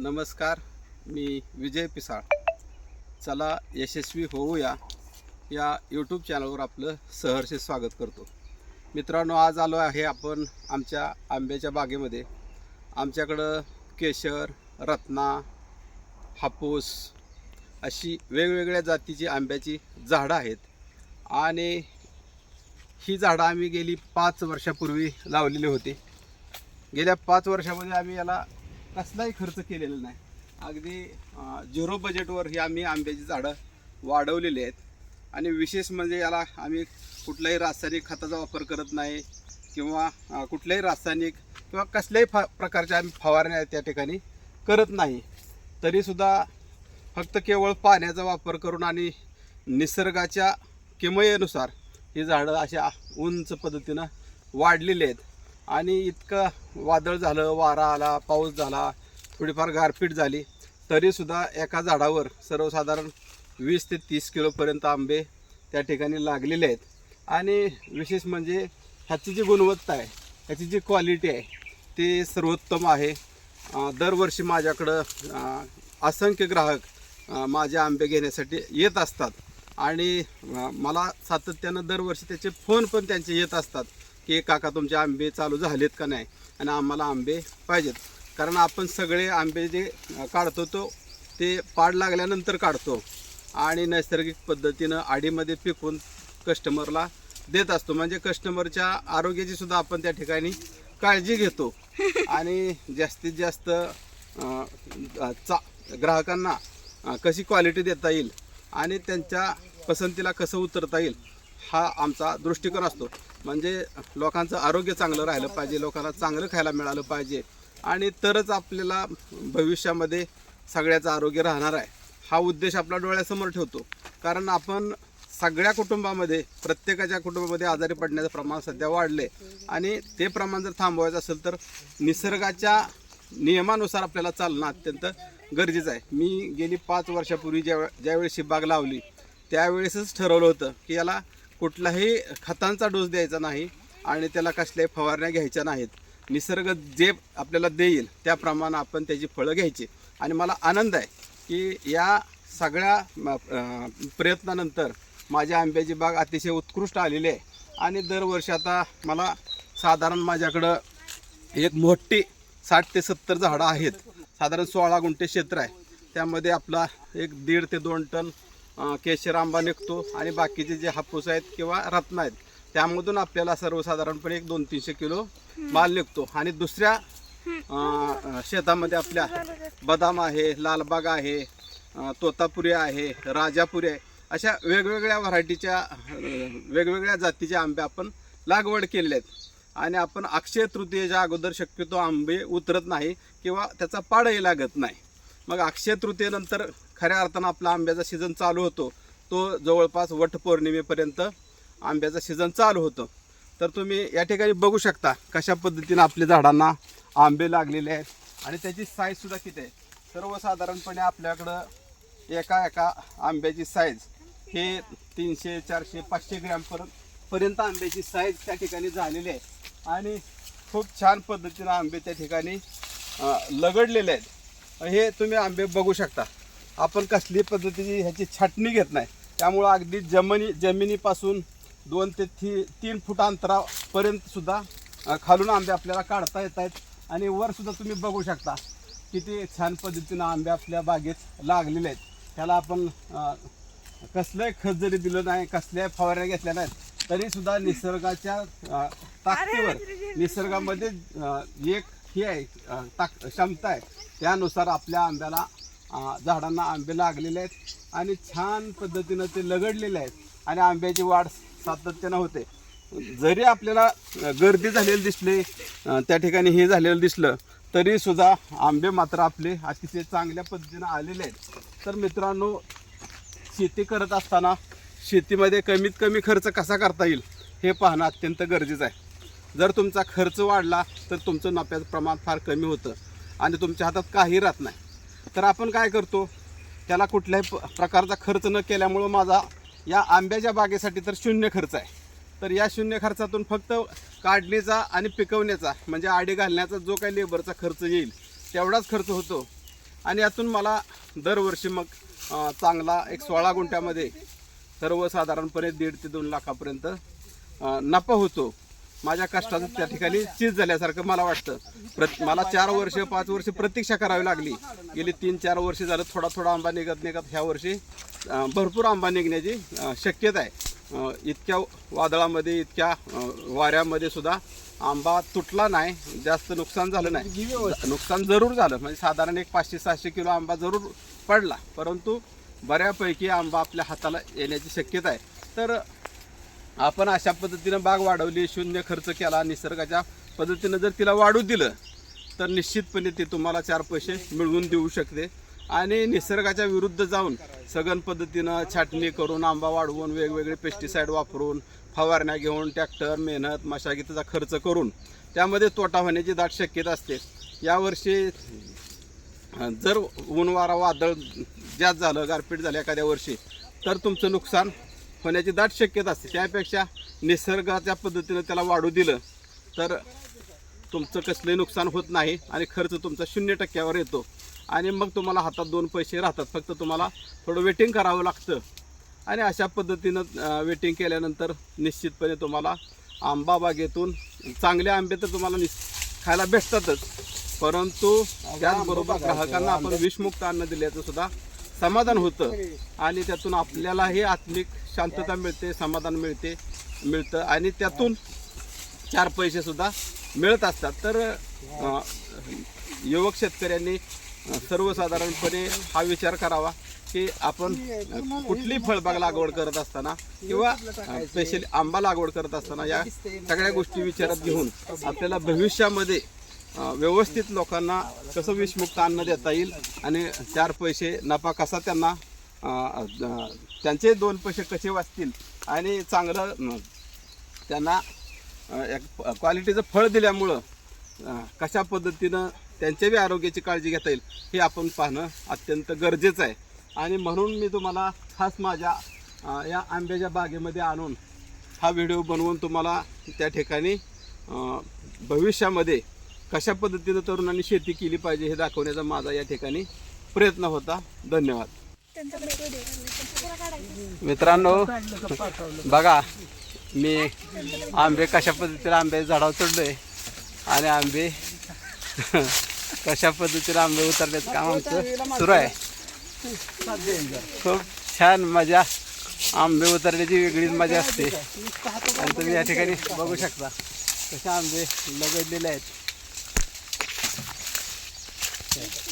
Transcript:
नमस्कार मी विजय पिसाळ. चला यशस्वी होऊया या यूट्यूब चॅनलवर आपलं सहर्ष स्वागत करतो. मित्रांनो आज आलो आहे आपण आमच्या आंब्याच्या बागेमध्ये. आमच्याकडं केशर रत्ना हापूस अशी वेगवेगळ्या जातीची आंब्याची झाडं आहेत. आणि ही झाडं आम्ही गेली पाच वर्षापूर्वी लावलेली होती. गेल्या पाच वर्षामध्ये आम्ही याला कसलाही खर्च केलेला नाही. अगदी झिरो बजेटवर ही आम्ही आंब्याची झाडं वाढवलेली आहेत. आणि विशेष म्हणजे याला आम्ही कुठल्याही रासायनिक खताचा वापर करत नाही किंवा कुठल्याही रासायनिक किंवा कसल्याही फा प्रकारच्या आम्ही फवारण्या त्या ठिकाणी करत नाही. तरीसुद्धा फक्त केवळ पाण्याचा वापर करून आणि निसर्गाच्या किमयेनुसार ही झाडं अशा उंच पद्धतीनं वाढलेली आहेत. आणि इतकं वादळ झालं वारा आला पाऊस झाला थोडीफार गारपीट झाली तरीसुद्धा एका झाडावर सर्वसाधारण वीस ते तीस किलोपर्यंत आंबे त्या ठिकाणी लागलेले आहेत. आणि विशेष म्हणजे ह्याची जी गुणवत्ता आहे ह्याची जी क्वालिटी आहे ती सर्वोत्तम आहे. दरवर्षी माझ्याकडं असंख्य ग्राहक माझे आंबे घेण्यासाठी येत असतात. आणि मला सातत्यानं दरवर्षी त्याचे फोन पण त्यांचे येत असतात. की काका तुमचे आंबे चालू झालेत का नाही? आणि आम्हाला आंबे पाहिजेत. कारण आपण सगळे आंबे जे काढतो तो ते पाड लागल्यानंतर काढतो. आणि नैसर्गिक पद्धतीनं आडीमध्ये पिकवून कस्टमरला देत असतो. म्हणजे कस्टमरच्या आरोग्याची सुद्धा आपण त्या ठिकाणी काळजी घेतो. आणि जास्तीत जास्त चा ग्राहकांना कशी क्वालिटी देता येईल आणि त्यांच्या पसंतीला कसं उतरता येईल हा आमचा दृष्टिकोन असतो. म्हणजे लोकांचं आरोग्य चांगलं राहिलं पाहिजे लोकांना चांगलं खायला मिळालं पाहिजे. आणि तरच आपल्याला भविष्यामध्ये सगळ्याचं आरोग्य राहणार आहे. हा उद्देश आपला डोळ्यासमोर ठेवतो. कारण आपण सगळ्या कुटुंबामध्ये प्रत्येकाच्या कुटुंबामध्ये आजारी पडण्याचं प्रमाण सध्या वाढले आणि ते प्रमाण जर थांबवायचं असेल तर निसर्गाच्या नियमानुसार आपल्याला चालणं अत्यंत गरजेचं आहे. मी गेली पाच वर्षापूर्वी ज्या ज्यावेळेस ही बाग लावली त्यावेळेसच ठरवलं होतं की याला कुठलाही खतांचा डोस द्यायचा नाही आणि त्याला कसल्याही फवारण्या घ्यायच्या नाहीत. निसर्ग जे आपल्याला देईल त्याप्रमाणे आपण त्याची फळं घ्यायची. आणि मला आनंद आहे की या सगळ्या प्रयत्नानंतर माझ्या आंब्याची बाग अतिशय उत्कृष्ट आलेली आहे. आणि दरवर्षी आता मला साधारण माझ्याकडं एक मोठी साठ ते सत्तर झाडं आहेत. साधारण सोळा गुंठे क्षेत्र आहे. त्यामध्ये आपला एक दीड ते दोन टन केशर आंबा निघतो आणि बाकीचे जे हापूस आहेत किंवा रत्न आहेत त्यामधून आपल्याला सर्वसाधारणपणे एक दोन तीनशे किलो माल निघतो. आणि दुसऱ्या शेतामध्ये आपल्या बदाम आहे लालबाग आहे तोतापुरी आहे राजापुरी आहे अशा वेगवेगळ्या व्हरायटीच्या वेगवेगळ्या जातीचे आंबे आपण लागवड केलेले आहेत. आणि आपण अक्षय तृतीयेच्या अगोदर शक्यतो आंबे उतरत नाही किंवा त्याचा पाडही लागत नाही. मग अक्षय तृतीयेनंतर खऱ्या अर्थानं आपला आंब्याचा सीझन चालू होतो. तो जवळपास वट पौर्णिमेपर्यंत आंब्याचा सीझन चालू होतो. तर तुम्ही या ठिकाणी बघू शकता कशा पद्धतीनं आपल्या झाडांना आंबे लागलेले आहेत आणि त्याची साईजसुद्धा किती आहे. सर्वसाधारणपणे आपल्याकडं एका एका आंब्याची साईज हे तीनशे चारशे पाचशे ग्रॅमपर्यंत पर्यंत आंब्याची साईज त्या ठिकाणी झालेली आहे. आणि खूप छान पद्धतीनं आंबे त्या ठिकाणी लगडलेले आहेत. हे तुम्ही आंबे बघू शकता. आपण कसली पद्धतीची ह्याची छाटणी घेत नाही. त्यामुळं अगदी जमिनी जमिनीपासून दोन ते ती तीन फूट अंतरापर्यंत सुद्धा अं, खालून आंबे आपल्याला काढता येत आहेत. आणि वर सुद्धा तुम्ही बघू शकता किती छान पद्धतीनं आंबे आपल्या बागेत लागलेले आहेत. त्याला आपण कसलंही खत जरी दिलं नाही कसल्याही फवारण्या घेतल्या नाहीत तरी सुद्धा निसर्गाच्या ताकदीवर निसर्गामध्ये एक हे आहे ताक क्षमता आहे. त्यानुसार आपल्या आंब्याला झाडांना आंबे लागलेले आहेत आणि छान पद्धतीनं ते लगडलेले आहेत. आणि आंब्याची वाढ सातत्यानं होते. जरी आपल्याला गर्दी झालेली दिसली त्या ठिकाणी हे झालेलं दिसलं तरी सुद्धा आंबे मात्र आपले अतिशय चांगल्या पद्धतीनं आलेले आहेत. तर मित्रांनो शेती करत असताना शेतीमध्ये कमीत कमी खर्च कसा करता येईल हे पाहणं अत्यंत गरजेचं आहे. जर तुमचा खर्च वाढला तर तुमचं नफ्याचं प्रमाण फार कमी होतं आणि तुमच्या हातात काही राहत नाही. तर आपण काय करतो त्याला कुठल्याही प- प्रकारचा खर्च न केल्यामुळं माझा या आंब्याच्या बागेसाठी तर शून्य खर्च आहे. तर या शून्य खर्चातून फक्त काढणीचा आणि पिकवण्याचा म्हणजे आडी घालण्याचा जो काही लेबरचा खर्च येईल तेवढाच खर्च होतो. आणि यातून मला दरवर्षी मग चांगला एक सोळा गुंठ्यामध्ये सर्वसाधारणपणे दीड ते दोन लाखापर्यंत नफा होतो. माझ्या कष्टाचं त्या ठिकाणी चीज झाल्यासारखं मला वाटतं. प्रत मला चार वर्ष पाच वर्ष प्रतीक्षा करावी लागली. गेली तीन चार वर्ष झालं थोडा थोडा आंबा निघत निघत ह्या वर्षी भरपूर आंबा निघण्याची शक्यता आहे. इतक्या वादळामध्ये इतक्या वाऱ्यामध्ये सुद्धा आंबा तुटला नाही जास्त नुकसान झालं नाही. नुकसान जरूर झालं. म्हणजे साधारण एक पाचशे सहाशे किलो आंबा जरूर पडला. परंतु बऱ्यापैकी आंबा आपल्या हाताला येण्याची शक्यता आहे. तर आपण अशा पद्धतीनं बाग वाढवली शून्य खर्च केला निसर्गाच्या पद्धतीनं जर तिला वाढू दिलं तर निश्चितपणे ते तुम्हाला चार पैसे मिळवून देऊ शकते. आणि निसर्गाच्या विरुद्ध जाऊन सघन पद्धतीनं छाटणी करून आंबा वाढवून वेगवेगळे पेस्टिसाईड वापरून फवारण्या घेऊन ट्रॅक्टर मेहनत मशागतीचा खर्च करून त्यामध्ये तोटा होण्याची दाट शक्यता असते. यावर्षी जर ऊन वारा वादळ जास्त झालं गारपीट झालं एखाद्या वर्षी तर तुमचं नुकसान होण्याची दाट शक्यता असते. त्यापेक्षा निसर्गाच्या पद्धतीनं त्याला वाढू दिलं तर तुमचं कसलंही नुकसान होत नाही आणि खर्च तुमचा शून्य टक्क्यावर येतो. आणि मग तुम्हाला हातात दोन पैसे राहतात. फक्त तुम्हाला थोडं वेटिंग करावं लागतं. आणि अशा पद्धतीनं वेटिंग केल्यानंतर निश्चितपणे तुम्हाला आंबा बागेतून चांगले आंबे तर तुम्हाला निस खायला भेटतातच. परंतु त्याचबरोबर ग्राहकांना आपण विषमुक्त अन्न दिल्याचं सुद्धा समाधान होतं. आणि त्यातून आपल्यालाही आत्मिक शांतता मिळते समाधान मिळते मिळतं. आणि त्यातून चार पैसेसुद्धा मिळत असतात. तर युवक शेतकऱ्यांनी सर्वसाधारणपणे हा विचार करावा की आपण कुठली फळबाग लागवड करत असताना किंवा स्पेशली आंबा लागवड करत असताना या सगळ्या गोष्टी विचारात घेऊन आपल्याला भविष्यामध्ये व्यवस्थित लोकांना कसं विषमुक्त अन्न देता येईल आणि चार पैसे नफा कसा त्यांना त्यांचे दोन पैसे कसे वाचतील आणि चांगलं त्यांना एक क्वालिटीचं फळ दिल्यामुळं कशा पद्धतीनं त्यांच्याही आरोग्याची काळजी घेता येईल हे आपण पाहणं अत्यंत गरजेचं आहे. आणि म्हणून मी तुम्हाला खास माझ्या या आंब्याच्या बागेमध्ये आणून हा व्हिडिओ बनवून तुम्हाला त्या ठिकाणी भविष्यामध्ये कशा पद्धतीनं तरुणांनी शेती केली पाहिजे हे दाखवण्याचा माझा या ठिकाणी प्रयत्न होता. धन्यवाद. मित्रांनो बघा मी आंबे कशा पद्धतीने आंबे झाडावर चढलोय आणि आंबे कशा पद्धतीने आंबे उतरण्याचं काम आमचं सुरू आहे. खूप छान मजा. आंबे उतरण्याची वेगळीच मजा असते. आणि तुम्ही या ठिकाणी बघू शकता कसे आंबे लगडलेले आहेत. আছে